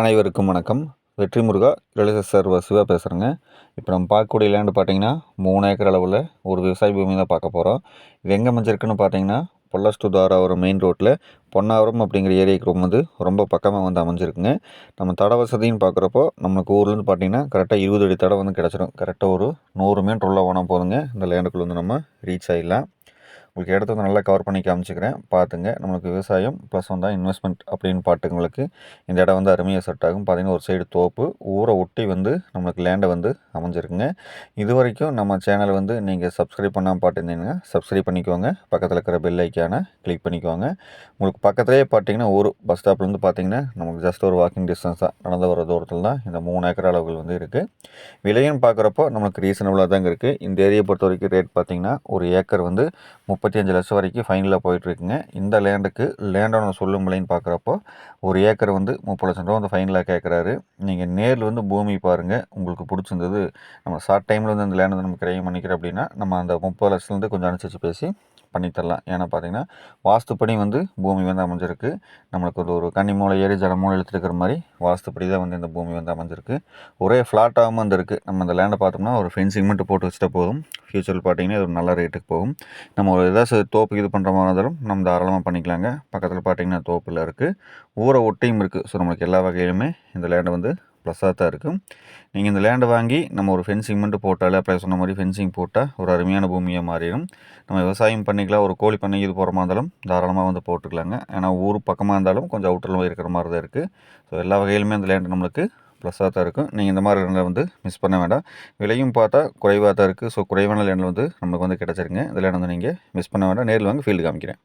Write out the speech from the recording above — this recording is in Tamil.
அனைவருக்கும் வணக்கம். வெற்றி முருகா ரியல் சர்வ சிவா பேசுகிறேங்க இப்போ நம்ம பார்க்கக்கூடிய லேண்டு பார்த்தீங்கன்னா மூணு ஏக்கர் அளவில் ஒரு விவசாய பூமி தான் பார்க்க போகிறோம் இது எங்கே அமைஞ்சிருக்குன்னு பார்த்தீங்கன்னா பொல்லாஸ்டு தாராவரம் மெயின் ரோட்டில் பொன்னாவரம் அப்படிங்கிற ஏரியாவுக்கு வந்து ரொம்ப பக்கமாக வந்து அமைஞ்சிருக்குங்க. நம்ம தட வசதின்னு பார்க்குறப்போ நம்மளுக்கு ஊர்லேருந்து பார்த்தீங்கன்னா கரெக்டாக இருபது அடி தடை வந்து கிடச்சிரும். கரெக்டாக ஒரு நூறு மீட்டர் உள்ள போனால் போதுங்க. இந்த லேண்டுக்குள்ளே வந்து நம்ம ரீச் ஆகிடலாம் உங்களுக்கு இடத்த நல்லா கவர் பண்ணி காமிச்சிக்கிறேன். பார்த்துங்க நம்மளுக்கு விவசாயம் ப்ளஸ் வந்து இன்வெஸ்ட்மெண்ட் அப்படின்னு பாட்டுங்களுக்கு இந்த இடம் வந்து அருமையாக செட் ஆகும். பார்த்திங்கன்னா ஒரு சைடு தோப்பு ஊரை ஒட்டி வந்து நம்மளுக்கு லேண்டை வந்து அமைஞ்சிருக்குங்க. இது வரைக்கும் நம்ம சேனலை வந்து நீங்கள் சப்ஸ்கிரைப் பண்ணாமல் பார்த்துருந்தீங்கன்னா சப்ஸ்கிரைப் பண்ணிக்கோங்க. பக்கத்தில் இருக்கிற பெல் ஐக்கானை கிளிக் பண்ணிக்கோங்க. உங்களுக்கு பக்கத்துலேயே பார்த்தீங்கன்னா ஒரு பஸ் ஸ்டாப்லேருந்து பார்த்தீங்கன்னா நமக்கு ஜஸ்ட் ஒரு வாக்கிங் டிஸ்டன்ஸ் தான் நடந்து வர தூரத்தில் தான் இந்த மூணு ஏக்கர் அளவுகள் வந்து இருக்குது விலையும் பார்க்குறப்போ நம்மளுக்கு ரீசனபுளாக தாங்க இருக்குது இந்த ஏரியை பொறுத்த வரைக்கும் ரேட் பார்த்திங்கன்னா ஒரு ஏக்கர் வந்து முப்பத்தி அஞ்சு லட்சம் வரைக்கும் ஃபைனலாக போயிட்டுருக்குங்க. இந்த லேண்டுக்கு லேண்டோட சொல்லும் விலைன்னு பார்க்குறப்போ ஒரு ஏக்கர் வந்து முப்பது லட்சம் ரூபா வந்து ஃபைனலாக கேட்குறாரு. நீங்கள் நேரில் வந்து பூமி பாருங்கள் உங்களுக்கு பிடிச்சிருந்தது. நம்ம ஷார்ட் டைமில் வந்து அந்த லேண்ட் வந்து நம்ம கிரையம் பண்ணிக்கிறோம் அப்படின்னா நம்ம அந்த முப்பது லட்சத்துலேருந்து கொஞ்சம் அனுசரித்து பேசி பண்ணித்தரலாம். ஏன்னா பார்த்தீங்கன்னா வாஸ்துப்படி வந்து பூமி வந்து அமைஞ்சிருக்கு. நம்மளுக்கு ஒரு கன்னி மூளை ஏறி ஜலமூலை எடுத்துருக்கிற மாதிரி வாஸ்துப்படி தான் வந்து இந்த பூமி வந்து அமைஞ்சிருக்கு. ஒரே ஃப்ளாட்டாகவும் வந்துருக்கு நம்ம இந்த லேண்டை பார்த்தோம்னா ஒரு ஃபென்சிங் மட்டும் போட்டு வச்சுட்டா போதும். ஃப்யூச்சரில் பார்த்தீங்கன்னா இது ஒரு நல்ல ரேட்டுக்கு போகும். நம்ம ஒரு ஏதாச்சும் தோப்பு இது பண்ணுற மாதிரி இருந்தாலும் நம்ம தாராளமாக பண்ணிக்கலாங்க. பக்கத்தில் பார்த்தீங்கன்னா தோப்பில் இருக்குது ஊரை ஒட்டியும் இருக்குது ஸோ நம்மளுக்கு எல்லா வகையிலுமே இந்த லேண்டை வந்து ப்ளஸ்ஸாக தான் இருக்கும் நீங்கள் இந்த லேண்டை வாங்கி நம்ம ஒரு ஃபென்சிங் மட்டும் போட்டாலே அப்படியே சொன்ன மாதிரி ஃபென்சிங் போட்டால் ஒரு அருமையான பூமியாக மாறிடும். நம்ம விவசாயம் பண்ணிக்கலாம் ஒரு கோழி பண்ணி இது போகிற மாதிரி இருந்தாலும் தாராளமாக வந்து போட்டுக்கலாங்க. ஏன்னா ஊர் பக்கமாக இருந்தாலும் கொஞ்சம் அவுட்டரில் இருக்கிற மாதிரி தான் இருக்குது ஸோ எல்லா வகையிலுமே அந்த லேண்டு நம்மளுக்கு ப்ளஸ்ஸாக தான் இருக்கும் நீங்கள் இந்த மாதிரி லேண்டில் வந்து மிஸ் பண்ண வேண்டாம். விலையும் பார்த்தா குறைவாக தான் இருக்குது ஸோ குறைவான லேண்டில் வந்து நமக்கு வந்து கிடச்சிருங்க. இந்த லேண்ட் வந்து நீங்கள் மிஸ் பண்ண வேண்டாம். நேரில் வாங்க ஃபீல்டு காமிக்கிறேன்.